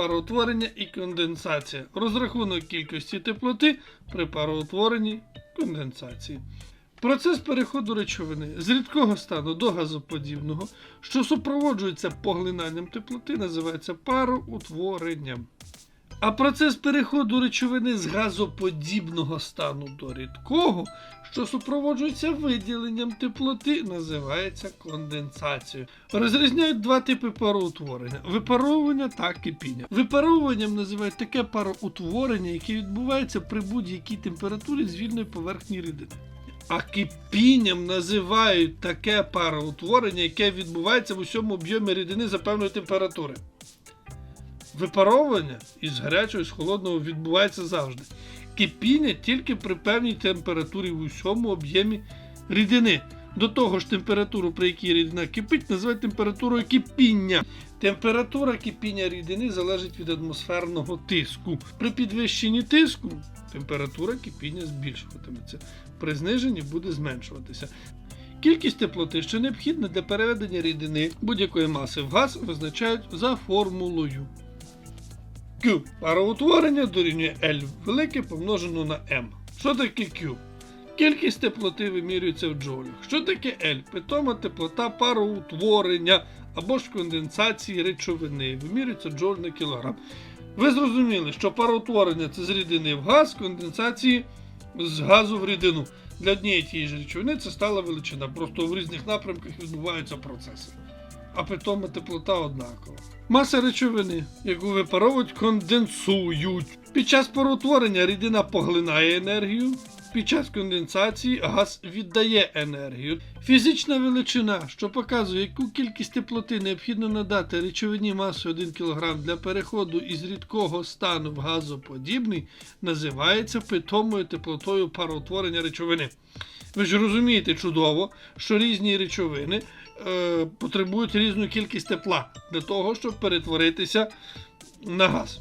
пароутворення і конденсація. Розрахунок кількості теплоти при пароутворенні конденсації. Процес переходу речовини з рідкого стану до газоподібного, що супроводжується поглинанням теплоти, називається пароутворенням. А процес переходу речовини з газоподібного стану до рідкого, що супроводжується виділенням теплоти, називається конденсацією. Розрізняють два типи пароутворення: випаровування та кипіння. Випаровуванням називають таке пароутворення, яке відбувається при будь-якій температурі з вільної поверхні рідини. А кипінням називають таке пароутворення, яке відбувається в усьому об'ємі рідини за певної температури. Випаровування із гарячого і з холодного відбувається завжди. Кипіння тільки при певній температурі в усьому об'ємі рідини. До того ж, температуру, при якій рідина кипить, називають температурою кипіння. Температура кипіння рідини залежить від атмосферного тиску. При підвищенні тиску температура кипіння збільшуватиметься, при зниженні буде зменшуватися. Кількість теплоти, що необхідна для переведення рідини будь-якої маси в газ, визначають за формулою. Q пароутворення дорівнює L велике помножено на M. Що таке Q? Кількість теплоти вимірюється в джоулях. Що таке L? Питома теплота пароутворення або ж конденсації речовини. Вимірюється джоуль на кілограм. Ви зрозуміли, що пароутворення це з рідини в газ, конденсації з газу в рідину. Для однієї тієї ж речовини це стала величина. Просто в різних напрямках відбуваються процеси. А питома теплота однакова. Маса речовини, яку випаровують, конденсують. Під час пароутворення рідина поглинає енергію. Під час конденсації газ віддає енергію. Фізична величина, що показує, яку кількість теплоти необхідно надати речовині масою 1 кг для переходу із рідкого стану в газоподібний, називається питомою теплотою пароутворення речовини. Ви ж розумієте чудово, що різні речовини е, потребують різну кількість тепла для того, щоб перетворитися на газ.